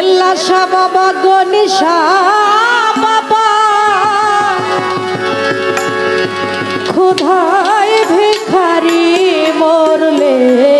কেল্লা সা বাবা গণেশা বাবা। ক্ষুধায় ভিখারি মরলে।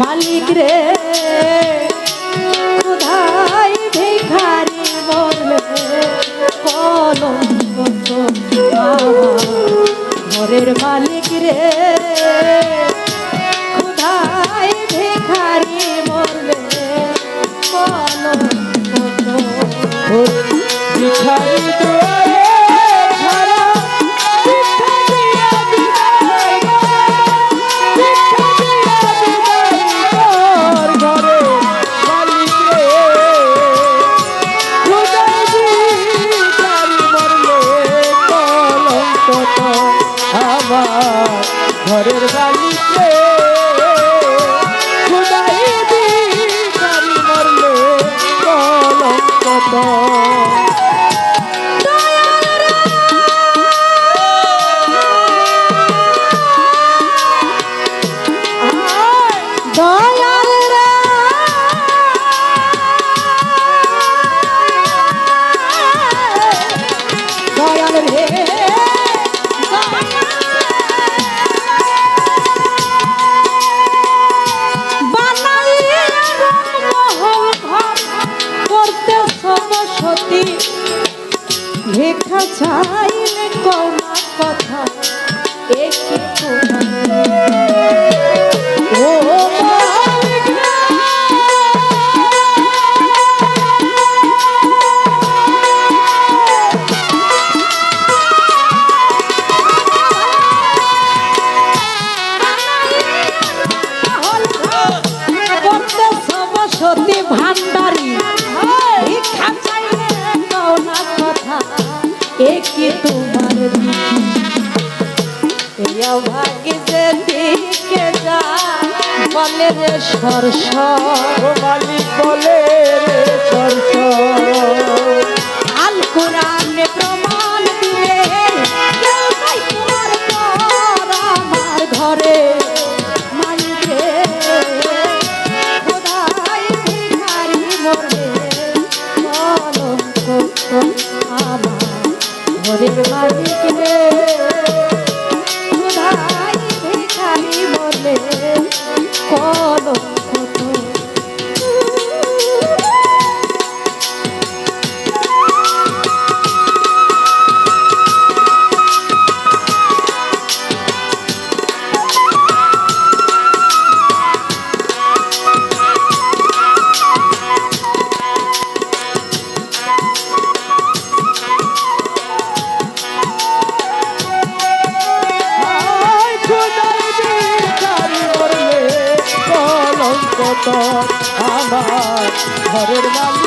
মালিক রে কোথায় ভিখারি বলবে কলম ঘরের মালিক রে। দা ভিক্ষা চাইলে কমা কথা। একটু না বলে রে সরস মালিক বলে রে সরস আল কোরআন ব্রহ্ম বাবা ঘরের মালিক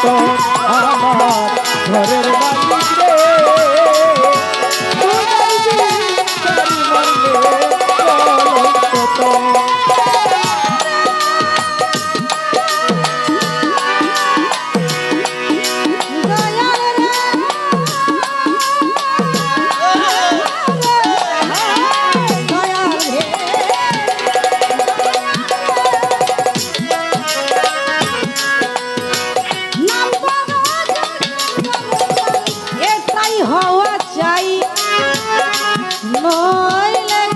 আচ্ছা, আমার ঘরের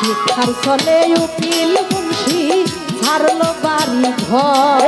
ভিক্ষার চলে উকিল মুন্সি ছাড়লো বাড়ি ঘর।